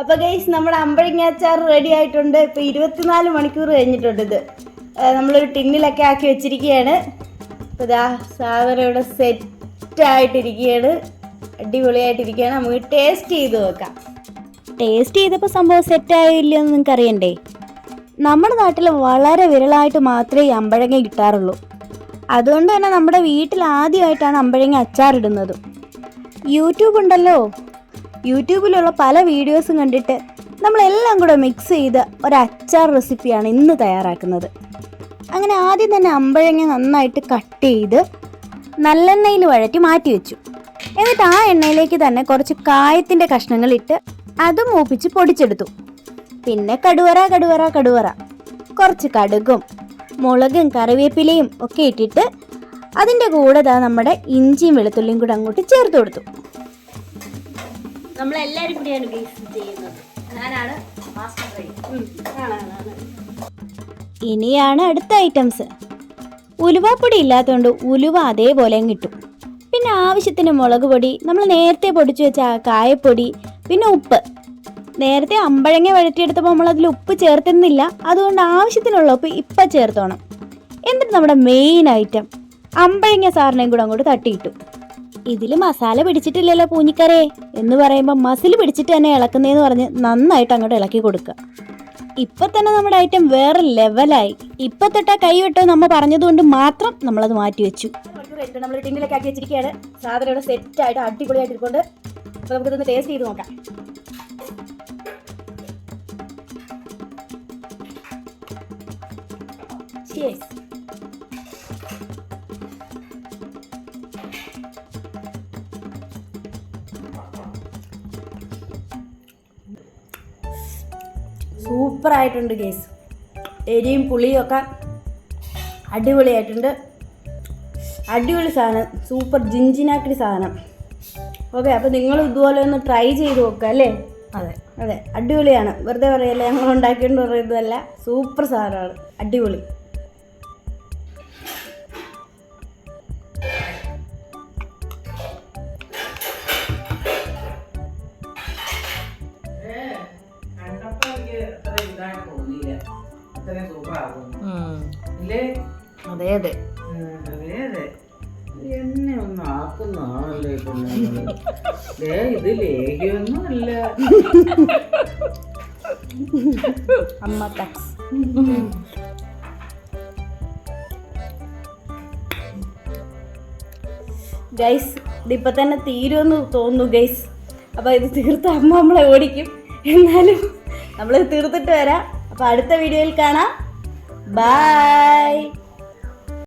അപ്പോൾ ഗൈസ് നമ്മുടെ അമ്പഴങ്ങ അച്ചാർ റെഡി ആയിട്ടുണ്ട്. ഇപ്പോൾ ഇരുപത്തിനാല് മണിക്കൂർ കഴിഞ്ഞിട്ടുണ്ട് ഇത്. നമ്മളൊരു ടിന്നിലൊക്കെ ആക്കി വെച്ചിരിക്കുകയാണ്. അപ്പോൾ ഇതാ സാധനം ഇവിടെ സെറ്റായിട്ടിരിക്കുകയാണ് അടിപൊളിയായിട്ടിരിക്കുകയാണ്. നമുക്ക് ടേസ്റ്റ് ചെയ്ത് നോക്കാം. ടേസ്റ്റ് ചെയ്തപ്പോൾ സംഭവം സെറ്റായില്ല എന്ന് നിങ്ങൾക്ക് അറിയണ്ടേ? നമ്മുടെ നാട്ടിൽ വളരെ വിരളായിട്ട് മാത്രമേ അമ്പഴങ്ങ കിട്ടാറുള്ളൂ. അതുകൊണ്ട് തന്നെ നമ്മുടെ വീട്ടിൽ ആദ്യമായിട്ടാണ് അമ്പഴങ്ങ അച്ചാറിടുന്നത് യൂട്യൂബ് ഉണ്ടല്ലോ. യൂട്യൂബിലുള്ള പല വീഡിയോസും കണ്ടിട്ട് നമ്മളെല്ലാം കൂടെ മിക്സ് ചെയ്ത് ഒരു അച്ചാർ റെസിപ്പിയാണ് ഇന്ന് തയ്യാറാക്കുന്നത്. അങ്ങനെ ആദ്യം തന്നെ അമ്പഴങ്ങ നന്നായിട്ട് കട്ട് ചെയ്ത് നല്ലെണ്ണയിൽ വഴറ്റി മാറ്റി വെച്ചു. എന്നിട്ട് ആ എണ്ണയിലേക്ക് തന്നെ കുറച്ച് കായത്തിന്റെ കഷ്ണങ്ങൾ ഇട്ട് അത് മൂപ്പിച്ച് പൊടിച്ചെടുത്തു. പിന്നെ കടുവറ കടുവറ കടുവറ. കുറച്ച് കടുകും മുളകും കറിവേപ്പിലയും ഒക്കെ ഇട്ടിട്ട് അതിന്റെ കൂടെ നമ്മുടെ ഇഞ്ചിയും വെളുത്തുള്ളിയും കൂടെ അങ്ങോട്ട് ചേർത്ത് കൊടുത്തു. നമ്മളെല്ലാവരും കൂടിയാണ് ഗൈസ് ചെയ്യുന്നത്. ഞാനാണ് മാസ്റ്റർ ഇനിയാണ് അടുത്ത ഐറ്റംസ് ഉലുവാപ്പൊടി ഇല്ലാത്തതുകൊണ്ട് ഉലുവ അതേപോലെ കിട്ടും പിന്നെ ആവശ്യത്തിന് മുളക് പൊടി നമ്മൾ നേരത്തെ പൊടിച്ചു വെച്ച ആ കായപ്പൊടി പിന്നെ ഉപ്പ്. നേരത്തെ അമ്പഴങ്ങ വഴറ്റിയെടുത്തപ്പോൾ നമ്മൾ അതിൽ ഉപ്പ് ചേർത്തിരുന്നില്ല. അതുകൊണ്ട് ആവശ്യത്തിനുള്ള ഉപ്പ് ഇപ്പം ചേർത്തോണം. എന്നിട്ട് നമ്മുടെ മെയിൻ ഐറ്റം അമ്പഴങ്ങ സാറിനെയും കൂടെ അങ്ങോട്ട് തട്ടിയിട്ടു. ഇതിൽ മസാല പിടിച്ചിട്ടില്ലല്ലോ പൂഞ്ഞിക്കരേ എന്ന് പറയുമ്പോൾ മസിൽ പിടിച്ചിട്ട് തന്നെ ഇളക്കുന്നതെന്ന് പറഞ്ഞ് നന്നായിട്ട് അങ്ങോട്ട് ഇളക്കി കൊടുക്കുക ഇപ്പൊ തന്നെ നമ്മുടെ ഐറ്റം വേറെ ലെവലായി ഇപ്പൊ തൊട്ടാ കൈവിട്ടോ നമ്മ പറഞ്ഞതുകൊണ്ട് മാത്രം നമ്മളത് മാറ്റി വെച്ചു. നമ്മൾ ആക്കി വെച്ചിരിക്കുകയാണ് അടിപൊളിയായിട്ട് അപ്പോൾ ടേസ്റ്റ് ചെയ്ത് നോക്കാം. സൂപ്പർ ഗേസ് എരിയും പുളിയും ഒക്കെ അടിപൊളിയായിട്ടുണ്ട്. അടിപൊളി സാധനം. സൂപ്പർ ജിഞ്ചിനാക്കി സാധനം. ഓക്കെ അപ്പോൾ നിങ്ങൾ ഇതുപോലെ ഒന്ന് ട്രൈ ചെയ്ത് നോക്കുക അല്ലേ? അതെ. അതെ അടിപൊളിയാണ്. വെറുതെ പറയല്ലേ ഞങ്ങൾ ഉണ്ടാക്കിയോണ്ട് പറയുന്നതല്ല. സൂപ്പർ സാധനമാണ്. അടിപൊളി. അത്ര ഇതായിട്ട് തോന്നിയില്ല അത്രയും സൂപ്പറാകുന്നു. ഇല്ലേ? അതെ അതെ. ഉം, അതെ അതെ. എന്നെ ഒന്ന് ആക്കുന്നതാണല്ലോ ദേ ഇത് ലേഹ്യൊന്നും അല്ല അമ്മ ടക്സ് ഗൈസ് ഇതിപ്പോൾ തന്നെ തീരുമെന്ന് തോന്നുന്നു ഗൈസ്. അപ്പോൾ ഇത് തീർത്ത അമ്മ നമ്മളെ ഓടിക്കും. എന്നാലും നമ്മൾ തീർത്തിട്ട് വരാം. അപ്പോൾ അടുത്ത വീഡിയോയിൽ കാണാം. ബൈ